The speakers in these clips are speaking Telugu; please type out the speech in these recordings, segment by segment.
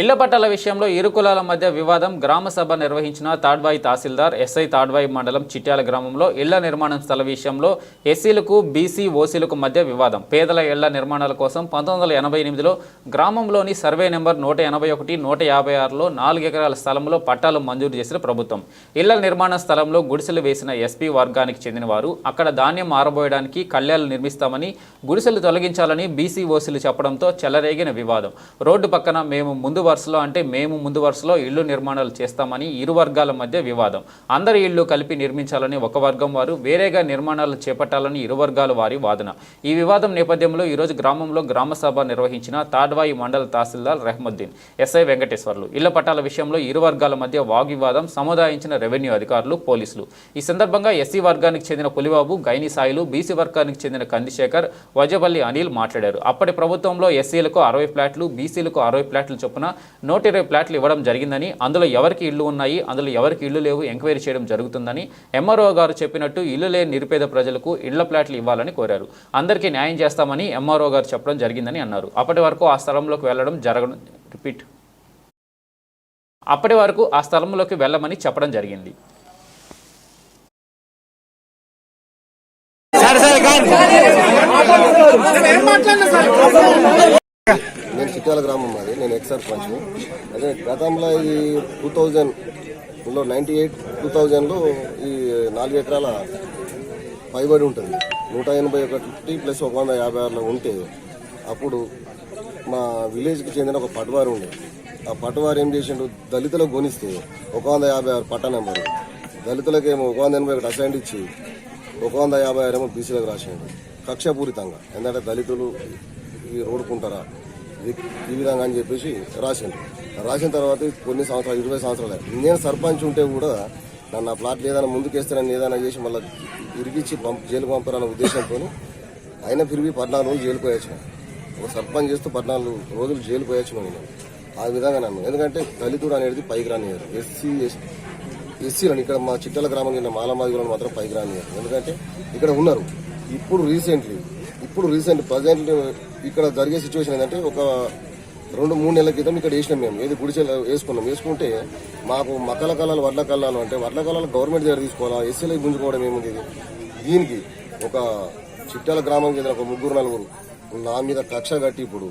ఇళ్ళ పట్టాల విషయంలో ఇరు కులాల మధ్య వివాదం గ్రామ సభ నిర్వహించిన తాడ్వాయి తహసీల్దార్ ఎస్ఐ తాడ్వాయి మండలం చిట్యాల గ్రామంలో ఇళ్ళ నిర్మాణం స్థల విషయంలో ఎస్సీలకు బీసీ ఓసీలకు మధ్య వివాదం. పేదల ఇళ్ళ నిర్మాణాల కోసం పంతొమ్మిది వందల ఎనభై ఎనిమిదిలో గ్రామంలోని సర్వే నెంబర్ నూట ఎనభై ఒకటి నూట యాభై ఆరులో నాలుగు ఎకరాల స్థలంలో పట్టాలు మంజూరు చేసిన ప్రభుత్వం. ఇళ్ళ నిర్మాణ స్థలంలో గుడిసెలు వేసిన ఎస్పీ వర్గానికి చెందినవారు. అక్కడ ధాన్యం ఆరబోయడానికి కళ్యాలు నిర్మిస్తామని గుడిసెలు తొలగించాలని బీసీ ఓసీలు చెప్పడంతో చెలరేగిన వివాదం. రోడ్డు పక్కన మేము ముందు వరుసలో అంటే మేము ముందు వరుసలో ఇళ్ళు నిర్మాణాలు చేస్తామని ఇరు వర్గాల మధ్య వివాదం. అందరి ఇళ్ళు కలిపి నిర్మించాలని ఒక వర్గం వారు వేరేగా నిర్మాణాలు చేపట్టాలని ఇరు వర్గాల వారి వాదన. ఈ వివాదం నేపథ్యంలో ఈరోజు గ్రామంలో గ్రామ సభ నిర్వహించిన తాడ్వాయి మండల తహసీల్దార్ రెహముద్దీన్ ఎస్ఐ వెంకటేశ్వర్లు. ఇళ్ళ పట్టాల విషయంలో ఇరు వర్గాల మధ్య వాగ్వివాదం సముదాయించిన రెవెన్యూ అధికారులు పోలీసులు. ఈ సందర్భంగా ఎస్సీ వర్గానికి చెందిన పులిబాబు గైని సాయిలు బీసీ వర్గానికి చెందిన కందిశేఖర్ వజపల్లి అనిల్ మాట్లాడారు. అప్పటి ప్రభుత్వంలో ఎస్సీలకు అరవై ఫ్లాట్లు బీసీలకు అరవై ఫ్లాట్లు చొప్పున నూట ఇరవై ఫ్లాట్లు ఇవ్వడం జరిగిందని అందులో ఎవరికి ఇళ్ళు ఉన్నాయి అందులో ఎవరికి ఇళ్ళు లేవు ఎంక్వైరీ చేయడం జరుగుతుందని ఎంఆర్ఓ గారు చెప్పినట్టు ఇల్లు లేని నిరుపేద ప్రజలకు ఇళ్ళ ఫ్లాట్లు ఇవ్వాలని కోరారు. అందరికీ న్యాయం చేస్తామని ఎంఆర్ఓ గారు చెప్పడం జరిగిందని అన్నారు. అప్పటి వరకు ఆ స్థలంలోకి వెళ్ళడం జరగడం రిపీట్. అప్పటి వరకు ఆ స్థలంలోకి వెళ్ళమని చెప్పడం జరిగింది. నేను చిట్యాల గ్రామం ఎక్స్ సర్పంచ్ అదే గతంలో ఈ టూ థౌజండ్లో నైంటీ ఎయిట్ టూ థౌజండ్లో ఈ నాలుగు ఎకరాల పైబడి ఉంటుంది. నూట ఎనభై ఒకటి ప్లస్ ఒక వంద యాభై ఆరులో ఉంటే అప్పుడు మా విలేజ్కి చెందిన ఒక పటవారు ఉండే. ఆ పటవారు ఏం చేసిండు? దళితులకు కొనిస్తే ఒక వంద యాభై ఆరు పట్ట నెంబరు. దళితులకేమో ఒక వంద ఎనభై ఒకటి అసైన్ ఇచ్చి ఒక వంద యాభై ఆరు ఏమో బీసీలకు రాసిండు. కక్షపూరితంగా. ఎందుకంటే దళితులు ఈ రోడ్డుకుంటారా? ఈ విధంగా అని చెప్పేసి రాసిండు రాసిన తర్వాత కొన్ని సంవత్సరాలు ఇరవై సంవత్సరాలు. నేను సర్పంచ్ ఉంటే కూడా నన్ను ఆ ప్లాట్లు ఏదైనా ముందుకేస్తానని నన్ను ఏదైనా చేసి మళ్ళీ ఇరిగిచ్చి పంప్ జైలు పంపారన్న ఉద్దేశంతో అయినా తిరిగి పద్నాలుగు రోజులు జైలు పోయొచ్చిన. ఒక సర్పంచ్ చేస్తూ పద్నాలుగు రోజులు జైలు పోయొచ్చిన నేను. ఆ విధంగా నన్ను. ఎందుకంటే దళితుడు అనేది పైకి రానియారు ఎస్సీ ఎస్సీలను ఇక్కడ మా చిట్టల గ్రామం చెందిన మాలమాదిగులను మాత్రం పైకి రానియారు ఎందుకంటే ఇక్కడ ఉన్నారు. ఇప్పుడు రీసెంట్లీ ఇప్పుడు రీసెంట్ ప్రజెంట్ ఇక్కడ జరిగే సిచ్యువేషన్ ఏంటంటే ఒక రెండు మూడు నెలల క్రితం ఇక్కడ వేసినాం మేము. ఏది గుడిచెల వేసుకున్నాం. వేసుకుంటే మాకు మక్కల కళాలు వడ్ల కళాలు అంటే వడ్ల కళాలు గవర్నమెంట్ దగ్గర తీసుకోవాలా? ఎస్సీలకు గుంజుకోవడం ఏముంది ఇది? దీనికి ఒక చిట్టాల గ్రామం చెందిన ఒక ముగ్గురు నలుగురు నా మీద కక్ష కట్టి ఇప్పుడు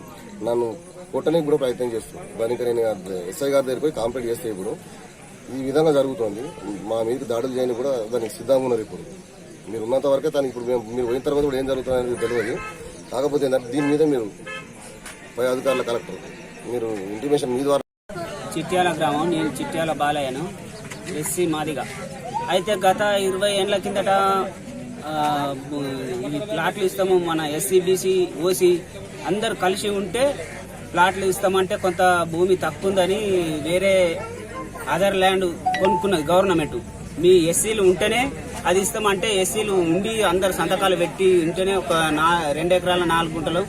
నన్ను కొట్టడానికి కూడా ప్రయత్నం చేస్తున్నాను దానికి నేను ఎస్ఐ గారి దగ్గర పోయి కాంప్లైంట్ చేస్తే ఇప్పుడు ఈ విధంగా జరుగుతోంది. మా మీదకి దాడులు చేయని కూడా దానికి సిద్ధంగా ఉన్నారు ఇప్పుడు. మీరు ఉన్నంత వరకే తను ఇప్పుడు మేము మీరు పోయిన తర్వాత కూడా ఏం జరుగుతుంది అనేది తెలియదు. కాకపోతే దీని మీద మీరు పై అధికారుల కలెక్టర్ మీరు ఇంటిమేషన్ మీ ద్వారా చిట్యాల గ్రామం నేను చిట్యాల బాలయ్యను ఎస్సీ మాదిగా. అయితే గత ఇరవై ఏళ్ళ కిందట ఈ ప్లాట్లు ఇస్తాము మన ఎస్సీ బీసీ ఓసీ అందరు కలిసి ఉంటే ప్లాట్లు ఇస్తామంటే కొంత భూమి తక్కువ ఉందని వేరే అదర్ ల్యాండ్ కొనుక్కున్నది గవర్నమెంట్. మీ ఎస్సీలు ఉంటేనే అది ఇస్తామంటే ఎస్సీలు ఉండి అందరు సంతకాలు పెట్టి ఉంటేనే ఒక నా రెండు ఎకరాల నాలుగు గుంటలు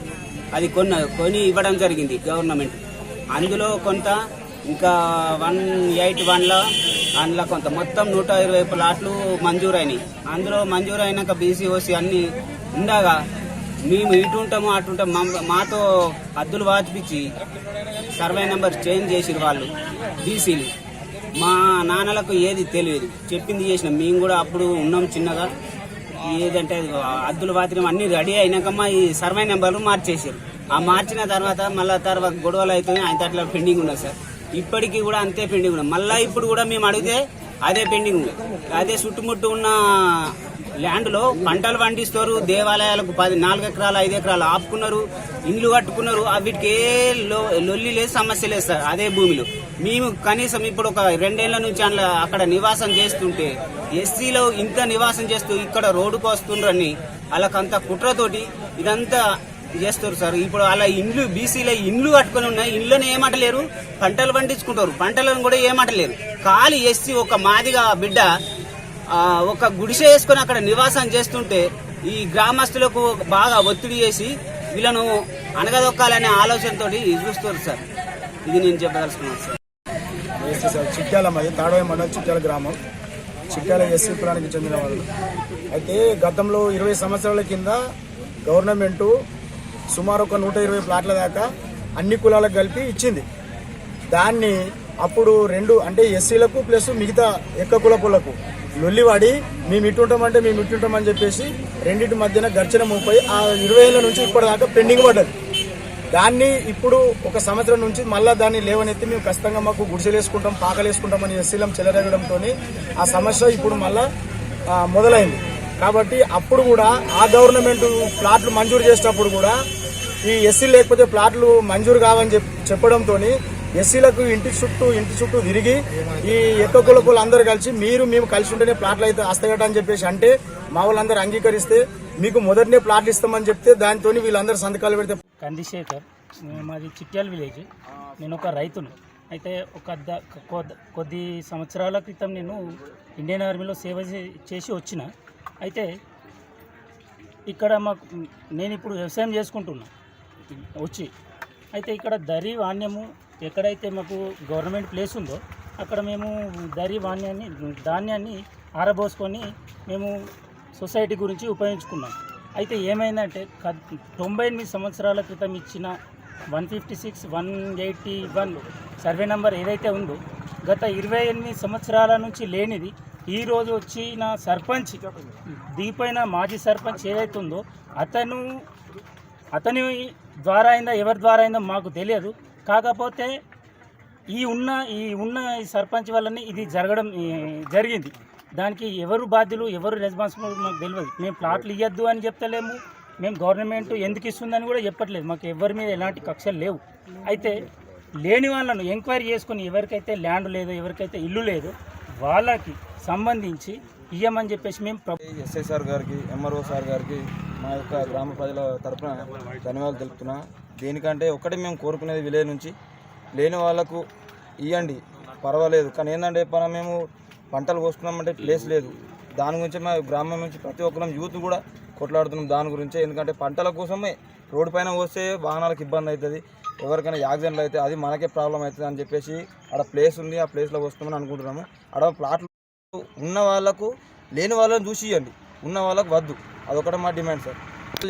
అది కొన్న కొని ఇవ్వడం జరిగింది గవర్నమెంట్. అందులో కొంత ఇంకా వన్ ఎయిట్ వన్లో అందులో కొంత. మొత్తం నూట ఇరవై ప్లాట్లు మంజూరైనాయి. అందులో మంజూరు అయినాక బీసీ ఓసీ అన్ని ఉండగా మేము ఇటు ఉంటాము అటు ఉంటాము. మాతో హద్దులు వాచిపించి సర్వే నెంబర్ చేంజ్ చేసిరు వాళ్ళు బీసీలు. మా నాన్నలకు ఏది తెలియదు. చెప్పింది చేసినాం. మేము కూడా అప్పుడు ఉన్నాం చిన్నగా. ఏదంటే అద్దులు బాత్రూమ్ అన్ని రెడీ అయినాకమ్మా ఈ సర్వే నెంబర్లు మార్చేసారు ఆ మార్చిన తర్వాత మళ్ళా తర్వాత గొడవలు అవుతుంది ఆయన అట్లా పెండింగ్ ఉన్నది సార్. ఇప్పటికీ కూడా అంతే పెండింగ్ ఉన్నది. మళ్ళా ఇప్పుడు కూడా మేము అడిగితే అదే పెండింగ్ ఉంది. అదే చుట్టుముట్టు ఉన్న ల్యాండ్లో పంటలు పండిస్తారు. దేవాలయాలకు పది నాలుగు ఎకరాలు ఐదు ఎకరాలు ఆపుకున్నారు. ఇండ్లు కట్టుకున్నారు. వీటికి ఏ లో- లొల్లి లేదు సమస్య లేదు సార్. అదే భూమిలో. మేము కనీసం ఇప్పుడు ఒక రెండేళ్ళ నుంచి అందులో అక్కడ నివాసం చేస్తుంటే ఎస్సీలో ఇంత నివాసం చేస్తూ ఇక్కడ రోడ్డుకు వస్తుండ్రని వాళ్ళకంత కుట్రతోటి ఇదంతా చేస్తారు సార్. ఇప్పుడు అలా ఇండ్లు బీసీలో ఇండ్లు కట్టుకొని ఉన్నాయి ఇండ్లను ఏమంటలేరు? పంటలు పండించుకుంటారు. పంటలను కూడా ఏమంటలేరు. ఖాళీ ఎస్సీ ఒక మాదిగా బిడ్డ ఒక గుడిసె వేసుకొని అక్కడ నివాసం చేస్తుంటే ఈ గ్రామస్తులకు బాగా ఒత్తిడి చేసి వీళ్ళను అనగదొక్కాలనే ఆలోచనతో చూస్తారు సార్. ఇది నేను చెప్పదలుచుకున్నాను సార్. ఎస్సీ సార్ చిట్యాల మాది తాడోయ మండలం చిట్యాల గ్రామం. చిట్యాల ఎస్సీ కులానికి చెందిన వాళ్ళు. అయితే గతంలో ఇరవై సంవత్సరాల కింద గవర్నమెంటు సుమారు ఒక నూట ఇరవై ప్లాట్ల దాకా అన్ని కులాలకు కలిపి ఇచ్చింది. దాన్ని అప్పుడు రెండు అంటే ఎస్సీలకు ప్లస్ మిగతా ఎక్క కులపులకు లొల్లివాడి మేము ఇట్టుంటామంటే మేము ఇట్టుంటామని చెప్పేసి రెండింటి మధ్యన ఘర్షణ ముప్పై ఆ ఇరవై ఏళ్ళ నుంచి ఇప్పటిదాకా పెండింగ్ పడ్డది. దాన్ని ఇప్పుడు ఒక సంవత్సరం నుంచి మళ్ళా దాన్ని లేవనెత్తి మేము ఖచ్చితంగా మాకు గుడిసెలు వేసుకుంటాం పాకలు ఎస్సీలం చెలరేగడంతో ఆ సమస్య ఇప్పుడు మళ్ళా మొదలైంది. కాబట్టి అప్పుడు కూడా ఆ గవర్నమెంట్ ప్లాట్లు మంజూరు చేసేటప్పుడు కూడా ఈ ఎస్సీ లేకపోతే ప్లాట్లు మంజూరు కావని చెప్ చెప్పడంతో ఎస్సీలకు ఇంటి చుట్టూ ఇంటి చుట్టూ తిరిగి ఈ ఎక్కకులకులు అందరూ కలిసి మీరు మేము కలిసి ఉంటేనే ప్లాట్లు అయితే వస్తాయట అని చెప్పేసి అంటే మా వాళ్ళందరూ అంగీకరిస్తే మీకు మొదటినే ప్లాట్లు ఇస్తామని చెప్తే దానితో వీళ్ళందరూ సంతకాలు పెడితే కందిశేఖర్ మాది చిట్యాల విలేజ్. నేను ఒక రైతును. అయితే ఒక ద- కొద్ది- కొద్ది సంవత్సరాల క్రితం నేను ఇండియన్ ఆర్మీలో సేవ చే- చేసి వచ్చిన. అయితే ఇక్కడ మాకు నేను ఇప్పుడు వ్యవసాయం చేసుకుంటున్నా వచ్చి. అయితే ఇక్కడ దరి వాణ్యము ఎక్కడైతే మాకు గవర్నమెంట్ ప్లేస్ ఉందో అక్కడ మేము దరి వాణ్యాన్ని ధాన్యాన్ని ఆరబోసుకొని మేము సొసైటీ గురించి ఉపయోగించుకున్నాం. అయితే ఏమైందంటే తొంభై ఎనిమిది సంవత్సరాల క్రితం ఇచ్చిన one fifty six one eighty one survey number ఏదైతే ఉందో గత ఇరవై ఎనిమిది సంవత్సరాల నుంచి లేనిది ఈరోజు వచ్చిన సర్పంచ్ దీపైన మాజీ సర్పంచ్ ఏదైతే ఉందో అతను అతని ద్వారా అయిందా ఎవరి ద్వారా అయిందో మాకు తెలియదు. కాకపోతే ఈ ఉన్న ఈ ఉన్న ఈ సర్పంచ్ వల్లనే ఇది జరగడం జరిగింది. దానికి ఎవరు బాధ్యులు ఎవరు రెస్పాన్సిబుల్ మాకు తెలియదు మేము ప్లాట్లు ఇవ్వద్దు అని చెప్తలేము. మేము గవర్నమెంట్ ఎందుకు ఇస్తుందని కూడా చెప్పట్లేదు. మాకు ఎవరి మీద ఎలాంటి కక్షలు లేవు. అయితే లేని వాళ్ళను ఎంక్వైరీ చేసుకుని ఎవరికైతే ల్యాండ్ లేదో ఎవరికైతే ఇల్లు లేదో వాళ్ళకి సంబంధించి ఇయ్యమని చెప్పేసి మేము ప్ర- ఎస్ఐ సార్ గారికి ఎంఆర్ఓ సార్ గారికి మా యొక్క గ్రామ ప్రజల తరపున ధన్యవాదాలు తెలుపుతున్నా. దేనికంటే ఒకటి మేము కోరుకునేది విలేజ్ నుంచి లేని వాళ్ళకు ఇవ్వండి పర్వాలేదు. కానీ ఏంటంటే మనం మేము పంటలు కోసుకున్నామంటే ప్లేస్ లేదు. దాని గురించి మా గ్రామం నుంచి ప్రతి ఒక్కరం యూత్ కూడా కొట్లాడుతున్నాం దాని గురించే. ఎందుకంటే పంటల కోసమే రోడ్డు పైన వస్తే వాహనాలకు ఇబ్బంది అవుతుంది. ఎవరికైనా యాక్సిడెంట్లు అయితే అది మనకే ప్రాబ్లం అవుతుంది అని చెప్పేసి ఆడ ప్లేస్ ఉంది. ఆ ప్లేస్లో వస్తామని అనుకుంటున్నాము. అక్కడ ప్లాట్లు ఉన్న వాళ్ళకు లేని వాళ్ళని చూసి ఇవ్వండి ఉన్న వాళ్ళకు వద్దు. అదొకటి మా డిమాండ్ సార్.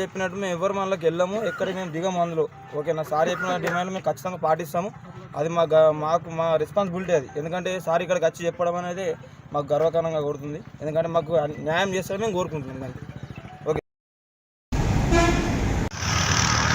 చెప్పినట్టు మేము ఎవరు మనలోకి వెళ్ళాము ఎక్కడికి మేము దిగము అందులో. ఓకేనా సార్ చెప్పిన డిమాండ్ మేము ఖచ్చితంగా పాటిస్తాము. అది మా మాకు మా రెస్పాన్సిబిలిటీ అది. ఎందుకంటే సార్ ఇక్కడికి వచ్చి చెప్పడం అనేది మాకు గర్వకారణంగా కొడుతుంది ఎందుకంటే మాకు న్యాయం చేస్తారని మేము కోరుకుంటున్నాం దానికి.